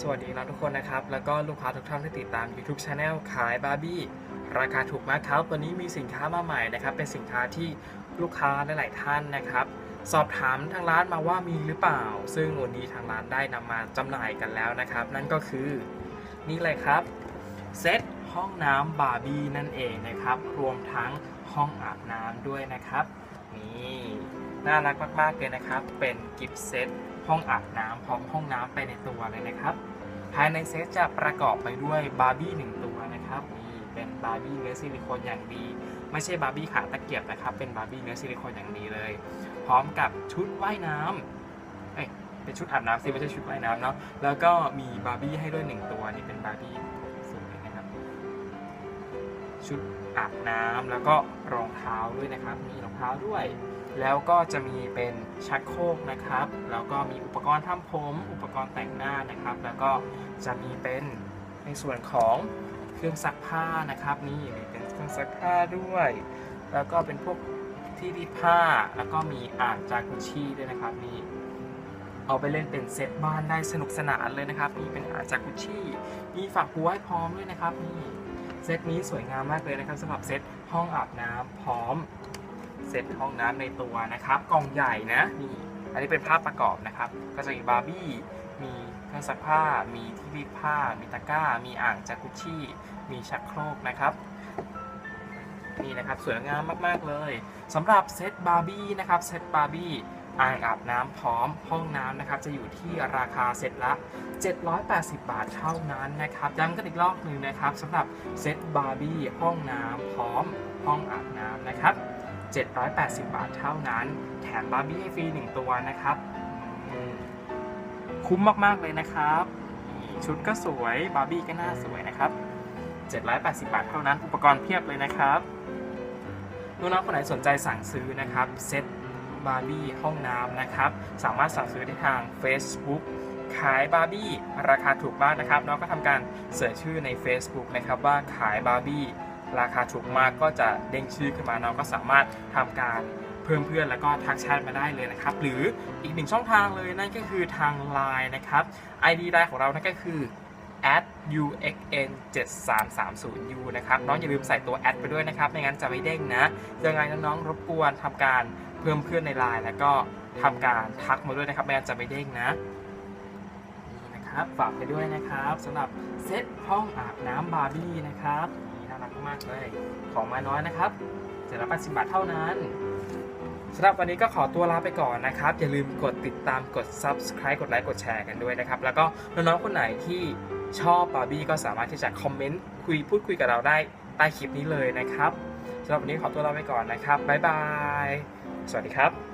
สวัสดีนะทุกคนนะครับ แล้วก็ลูกค้าทุกท่านที่ติดตาม YouTube Channel ขายบาร์บี้ราคาถูกมากครับวันนี้มีสินค้ามาใหม่นะครับ เป็นสินค้าที่ลูกค้าหลาย ๆ ท่านนะครับ สอบถามทางร้านมาว่ามีหรือเปล่า ซึ่งวันนี้ทางร้านได้นำมาจำหน่ายกันแล้วนะครับ นั่นก็คือนี่เลยครับเซตห้องน้ำบาร์บี้นั่นเองนะครับ รวมทั้งห้องอาบน้ำด้วยนะครับนี่น่ารักมาก ๆ เลยนะครับ เป็นกิฟต์เซต ห้องอาบน้ำพร้อมห้องน้ำไปในตัวเลยนะครับ ภายในเซตจะประกอบไปด้วยบาร์บี้หนึ่งตัวนะครับนี่เป็นบาร์บี้เนื้อซิลิโคนอย่างดี ไม่ใช่บาร์บี้ขาตะเกียบนะครับ เป็นบาร์บี้เนื้อซิลิโคนอย่างดีเลย พร้อมกับชุดว่ายน้ำเอ้ยเป็นชุดอาบน้ำสิไม่ใช่ชุดว่ายน้ำเนาะแล้วก็มีบาร์บี้ให้ด้วยหนึ่งตัวนี่เป็นบาร์บี้ ชุดอาบน้ำแล้วก็รองเท้าด้วยนะครับ มีรองเท้าด้วย แล้วก็จะมีเป็นชักโครกนะครับ แล้วก็มีอุปกรณ์ทำผม อุปกรณ์แต่งหน้านะครับ แล้วก็จะมีเป็นในส่วนของเครื่องซักผ้านะครับ นี่มีเป็นเครื่องซักผ้าด้วย แล้วก็เป็นพวกที่รีดผ้า แล้วก็มีอ่างจากุชิด้วยนะครับนี่เอาไปเล่นเป็นเซตบ้านได้สนุกสนานเลยนะครับนี่เป็นอ่างจากุชิมีฝักบัวให้พร้อมด้วยนะครับนี่ เซตนี้สวยงามมากเลยนะครับสำหรับเซตห้องอาบน้ำพร้อมเซตห้องน้ำในตัวนะครับ กล่องใหญ่นะนี่อันนี้เป็นภาพประกอบนะครับ ก็จะมีบาร์บี้มีเครื่องซักผ้า มีที่รีดผ้า มีตะกร้า มีอ่างจากุชชี่ มีชักโครกนะครับนี่นะครับสวยงามมาก ๆ เลยสำหรับเซตบาร์บี้นะครับเซตบาร์บี้ อ่างอาบน้ำพร้อมห้องน้ำนะครับจะอยู่ที่ราคาเซตละ 780 บาทเท่านั้นนะครับย้ำกันอีกรอบหนึ่งนะครับสำหรับเซตบาร์บี้ห้องน้ำพร้อมห้องอาบน้ำนะครับ 780 บาทเท่านั้น แถมบาร์บี้ให้ฟรี1ตัวนะครับ คุ้มมากๆเลยนะครับ ชุดก็สวยบาร์บี้ก็น่าสวยนะครับ 780 บาทเท่านั้น อุปกรณ์เพียบเลยนะครับน้องๆคนไหนสนใจสั่งซื้อนะครับเซ็ต บาร์บี้ห้องน้ำนะครับ สามารถสั่งซื้อได้ทาง Facebook ขายบาร์บี้ราคาถูกมากนะครับน้องก็ทำการเสิร์ชชื่อใน Facebook นะครับว่าขายบาร์บี้ราคาถูกมากก็จะเด้งชื่อขึ้นมาน้องก็สามารถทำการเพิ่มเพื่อนแล้วก็ทักแชทมาได้เลยนะครับ หรืออีกหนึ่งช่องทางเลยนั่นก็คือทาง Line นะครับ ID Line ของเรานั่นก็คือ uxn 7 3 3 0 u นะครับ น้องอย่าลืมใส่ตัวแอดไปด้วยนะครับ ไม่งั้นจะไม่เด้งนะยังไงน้องๆรบกวนทำการ เพิ่มเพื่อนใน Line แล้วก็ทำการทักมาด้วยนะครับไม่จะไม่เด้งนะนี่นะครับฝากไปด้วยนะครับสำหรับเซตห้องอาบน้ำบาร์บี้นะครับนี่น่ารักมากเลยของมาน้อยนะครับ780บาทเท่านั้นสำหรับวันนี้ก็ขอตัวลาไปก่อนนะครับ อย่าลืมกดติดตามกด subscribe กดไลค์กดแชร์กันด้วยนะครับ แล้วก็น้องๆคนไหนที่ชอบบาร์บี้ก็สามารถที่จะคอมเมนต์คุยพูดคุยกับเราได้ใต้คลิปนี้เลยนะครับ สำหรับวันนี้ขอตัวลาไปก่อนนะครับบ๊ายบาย สวัสดีครับ